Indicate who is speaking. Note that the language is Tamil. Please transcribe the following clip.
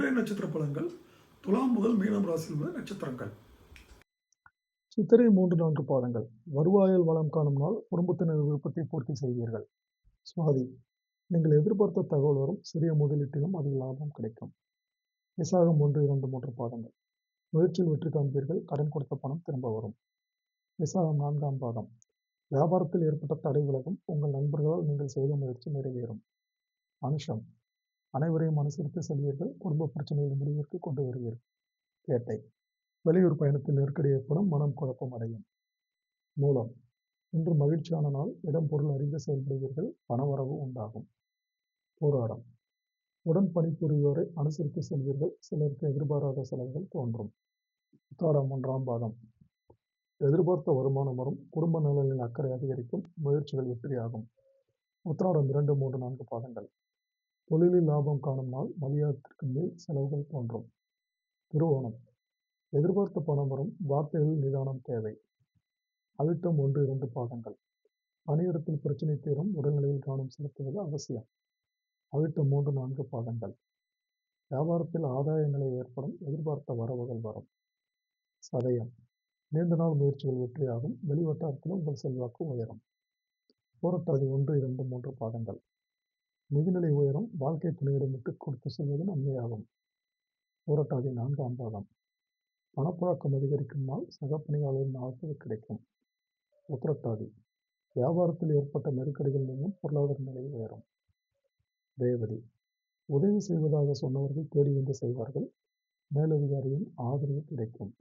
Speaker 1: இன்றைய நட்சத்திர பலன்கள் துலாம் முதல் மீனம் ராசியில் உள்ள நட்சத்திரங்கள்.
Speaker 2: சித்திரை மூன்று நான்கு பாதங்கள். வருவாயில் வளம் காணும் நாள் குடும்பத்தினர் விருப்பத்தை பூர்த்தி செய்வீர்கள். சுவாதி நீங்கள் எதிர்பார்த்த தகவல் வரும். சிறிய முதலீட்டிலும் அதிக லாபம் கிடைக்கும். விசாகம் ஒன்று இரண்டு மூன்று பாதங்கள். முயற்சியில் வெற்றி காண்பீர்கள். கடன் கொடுத்த பணம் திரும்ப வரும். விசாகம் நான்காம் பாதம். வியாபாரத்தில் ஏற்பட்ட தடை விலகும். உங்கள் நண்பர்களால் நீங்கள் செய்த முயற்சி நிறைவேறும். அனுஷம் அனைவரையும் அனுசரித்து செல்வீர்கள். குடும்ப பிரச்சனைகள் முடிவிற்கு கொண்டு வருவீர்கள் கேட்டை. வெளியூர் பயணத்தில் நெருக்கடி ஏற்படும் மனம் குழப்பம் அடையும். மூலம். இன்று மகிழ்ச்சியான நாள். இடம் பொருள் அறிந்து செயல்படுவீர்கள். பணவரவு உண்டாகும். போராடம். உடன் பணிபுரிவோரை அனுசரித்து செல்வீர்கள். சிலருக்கு எதிர்பாராத செலவுகள் தோன்றும். உத்தாடம் ஒன்றாம் பாதம் எதிர்பார்த்த வருமானம் வரும். குடும்ப நலனில் அக்கறை அதிகரிக்கும். முயற்சிகள் வெற்றியாகும். உத்திராடம் இரண்டு மூன்று நான்கு பாதங்கள் தொழிலில் லாபம் காணும் நாள் மதியத்திற்கு மேல் செலவுகள் தோன்றும். திருவோணம். எதிர்பார்த்த பணம் வரும். வார்த்தைகளில் நிதானம் தேவை. அழுத்தம் ஒன்று இரண்டு பாதங்கள் பணியிடத்தில் பிரச்சனை தீரும். உடல்நிலையில் கவனம் செலுத்துவது அவசியம். அழுத்தம் மூன்று நான்கு பாதங்கள் வியாபாரத்தில் ஆதாய நிலை ஏற்படும். எதிர்பார்த்த வரவுகள் வரும். சதயம். நீண்ட நாள் முயற்சிகள் வெற்றியாகும். வெளிவட்டாரத்தில் உங்கள் செல்வாக்கு உயரும். போராட்டாதி ஒன்று இரண்டு மூன்று பாதங்கள் நிதிநிலை உயரம் வாழ்க்கை துணையிடம் விட்டு கொடுத்து செல்வது நன்மையாகும். போராட்டாதி நான்காம் பாகம். பணப்புழக்கம் அதிகரிக்கும் நாள் சக பணியாளரின் ஆதரவு கிடைக்கும். உத்திரட்டாதி. வியாபாரத்தில் ஏற்பட்ட நெருக்கடிகள் நீங்கும் பொருளாதார நிலை உயரும். ரேவதி. உதவி செய்வதாக சொன்னவர்கள் தேடி வந்து செய்வார்கள். மேலதிகாரியின் ஆதரவு கிடைக்கும்.